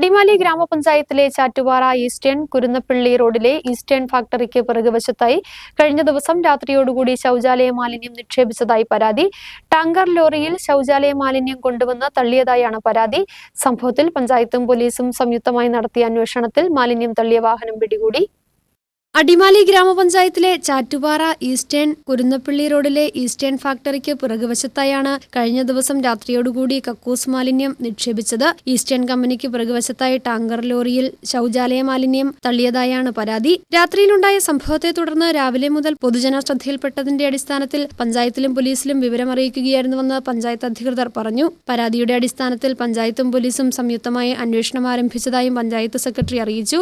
അടിമാലി ഗ്രാമപഞ്ചായത്തിലെ ചാറ്റുപാറ ഈസ്റ്റേൺ കുരുന്നപ്പള്ളി റോഡിലെ ഈസ്റ്റേൺ ഫാക്ടറിക്ക് പിറകുവശത്തായി കഴിഞ്ഞ ദിവസം രാത്രിയോടുകൂടി ശൗചാലയ മാലിന്യം നിക്ഷേപിച്ചതായി പരാതി. ടാങ്കർ ലോറിയിൽ ശൗചാലയ മാലിന്യം കൊണ്ടുവന്ന് തള്ളിയതായാണ് പരാതി. സംഭവത്തിൽ പഞ്ചായത്തും പോലീസും സംയുക്തമായി നടത്തിയ അന്വേഷണത്തിൽ മാലിന്യം തള്ളിയ വാഹനം പിടികൂടി. അടിമാലി ഗ്രാമപഞ്ചായത്തിലെ ചാറ്റുപാറ ഈസ്റ്റേൺ കുരുന്നപ്പള്ളി റോഡിലെ ഈസ്റ്റേൺ ഫാക്ടറിക്ക് പിറകുവശത്തായാണ് കഴിഞ്ഞ ദിവസം രാത്രിയോടുകൂടി കക്കൂസ് മാലിന്യം നിക്ഷേപിച്ചത്. ഈസ്റ്റേൺ കമ്പനിക്ക് പിറകുവശത്തായി ടാങ്കർ ലോറിയിൽ ശൌചാലയ മാലിന്യം തള്ളിയതായാണ് പരാതി. രാത്രിയിലുണ്ടായ സംഭവത്തെ തുടർന്ന് രാവിലെ മുതൽ പൊതുജന ശ്രദ്ധയിൽപ്പെട്ടതിന്റെ അടിസ്ഥാനത്തിൽ പഞ്ചായത്തിലും പോലീസിലും വിവരമറിയിക്കുകയായിരുന്നുവെന്ന് പഞ്ചായത്ത് അധികൃതർ പറഞ്ഞു. പരാതിയുടെ അടിസ്ഥാനത്തിൽ പഞ്ചായത്തും പോലീസും സംയുക്തമായി അന്വേഷണം ആരംഭിച്ചതായും പഞ്ചായത്ത് സെക്രട്ടറി അറിയിച്ചു.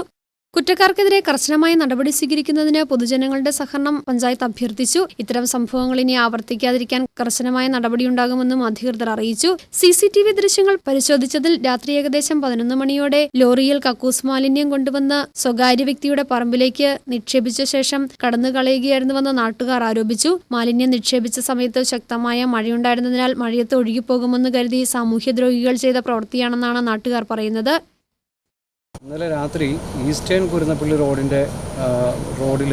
കുറ്റക്കാർക്കെതിരെ കർശനമായ നടപടി സ്വീകരിക്കുന്നതിന് പൊതുജനങ്ങളുടെ സഹകരണം പഞ്ചായത്ത് അഭ്യർത്ഥിച്ചു. ഇത്തരം സംഭവങ്ങൾ ഇനി ആവർത്തിക്കാതിരിക്കാൻ കർശനമായ നടപടിയുണ്ടാകുമെന്നും അധികൃതർ അറിയിച്ചു. സി സി ടി വി ദൃശ്യങ്ങൾ പരിശോധിച്ചതിൽ രാത്രി ഏകദേശം പതിനൊന്ന് മണിയോടെ ലോറിയിൽ കക്കൂസ് മാലിന്യം കൊണ്ടുവന്ന് സ്വകാര്യ വ്യക്തിയുടെ പറമ്പിലേക്ക് നിക്ഷേപിച്ച ശേഷം കടന്നു കളയുകയായിരുന്നുവെന്ന് നാട്ടുകാർ ആരോപിച്ചു. മാലിന്യം നിക്ഷേപിച്ച സമയത്ത് ശക്തമായ മഴയുണ്ടായിരുന്നതിനാൽ മഴയത്ത് ഒഴുകിപ്പോകുമെന്ന് കരുതി സാമൂഹ്യദ്രോഹികൾ ചെയ്ത പ്രവൃത്തിയാണെന്നാണ് നാട്ടുകാർ പറയുന്നത്. ഇന്നലെ രാത്രി ഈസ്റ്റേൺ കുരുന്നപ്പള്ളി റോഡിന്റെ റോഡിൽ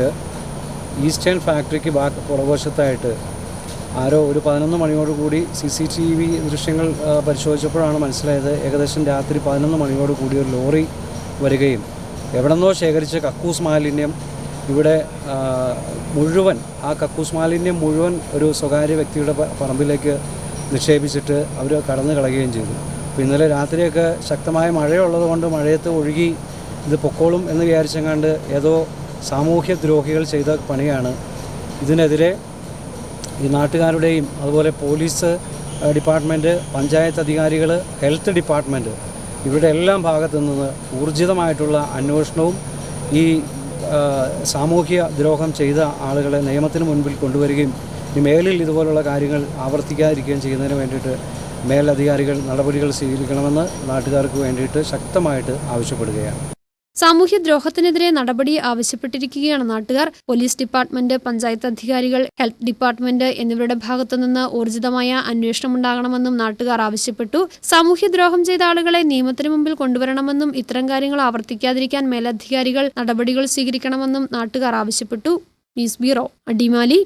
ഈസ്റ്റേൺ ഫാക്ടറിക്ക് ബാക്ക് പുറകുവശത്തായിട്ട് ആരോ ഒരു പതിനൊന്ന് മണിയോടുകൂടി സി സി ടി വി ദൃശ്യങ്ങൾ പരിശോധിച്ചപ്പോഴാണ് മനസ്സിലായത് ഏകദേശം രാത്രി പതിനൊന്ന് മണിയോടുകൂടി ഒരു ലോറി വരികയും എവിടെന്നോ ശേഖരിച്ച കക്കൂസ് മാലിന്യം ഇവിടെ മുഴുവൻ ആ കക്കൂസ് മാലിന്യം മുഴുവൻ ഒരു സ്വകാര്യ വ്യക്തിയുടെ പറമ്പിലേക്ക് നിക്ഷേപിച്ചിട്ട് അവർ കടന്നു കളയുകയും ചെയ്തു. അപ്പോൾ ഇന്നലെ രാത്രിയൊക്കെ ശക്തമായ മഴയുള്ളത് കൊണ്ട് മഴയത്ത് ഒഴുകി ഇത് പൊക്കോളും എന്ന് വിചാരിച്ചെങ്ങാണ്ട് ഏതോ സാമൂഹ്യ ദ്രോഹികൾ ചെയ്ത പണിയാണ്. ഇതിനെതിരെ ഈ നാട്ടുകാരുടെയും അതുപോലെ പോലീസ് ഡിപ്പാർട്ട്മെന്റ് പഞ്ചായത്ത് അധികാരികൾ ഹെൽത്ത് ഡിപ്പാർട്ട്മെന്റ് ഇവരുടെ എല്ലാം ഭാഗത്തു നിന്ന് ഊർജിതമായിട്ടുള്ള അന്വേഷണവും ഈ സാമൂഹ്യ ദ്രോഹം ചെയ്ത ആളുകളെ നിയമത്തിന് മുൻപിൽ കൊണ്ടുവരികയും ഈ മേലിൽ ഇതുപോലുള്ള കാര്യങ്ങൾ ആവർത്തിക്കാതിരിക്കുകയും ചെയ്യുന്നതിന് വേണ്ടിയിട്ട് മേലധികാരികൾ നടപടികൾ സ്വീകരിക്കണമെന്ന് നാട്ടുകാർക്ക് വേണ്ടിയിട്ട് ശക്തമായിട്ട് ആവശ്യപ്പെടുകയാണ്. സാമൂഹ്യദ്രോഹത്തിനെതിരെ നടപടി ആവശ്യപ്പെട്ടിരിക്കുകയാണ് നാട്ടുകാർ. പോലീസ് ഡിപ്പാർട്ട്മെന്റ് പഞ്ചായത്ത് അധികാരികൾ ഹെൽത്ത് ഡിപ്പാർട്ട്മെന്റ് എന്നിവരുടെ ഭാഗത്തുനിന്ന് ഊർജിതമായ അന്വേഷണം ഉണ്ടാകണമെന്നും നാട്ടുകാർ ആവശ്യപ്പെട്ടു. സാമൂഹ്യദ്രോഹം ചെയ്ത ആളുകളെ നിയമത്തിന് മുമ്പിൽ കൊണ്ടുവരണമെന്നും ഇത്തരം കാര്യങ്ങൾ ആവർത്തിക്കാതിരിക്കാൻ മേലധികാരികൾ നടപടികൾ സ്വീകരിക്കണമെന്നും നാട്ടുകാർ ആവശ്യപ്പെട്ടു. News bureau Adimali.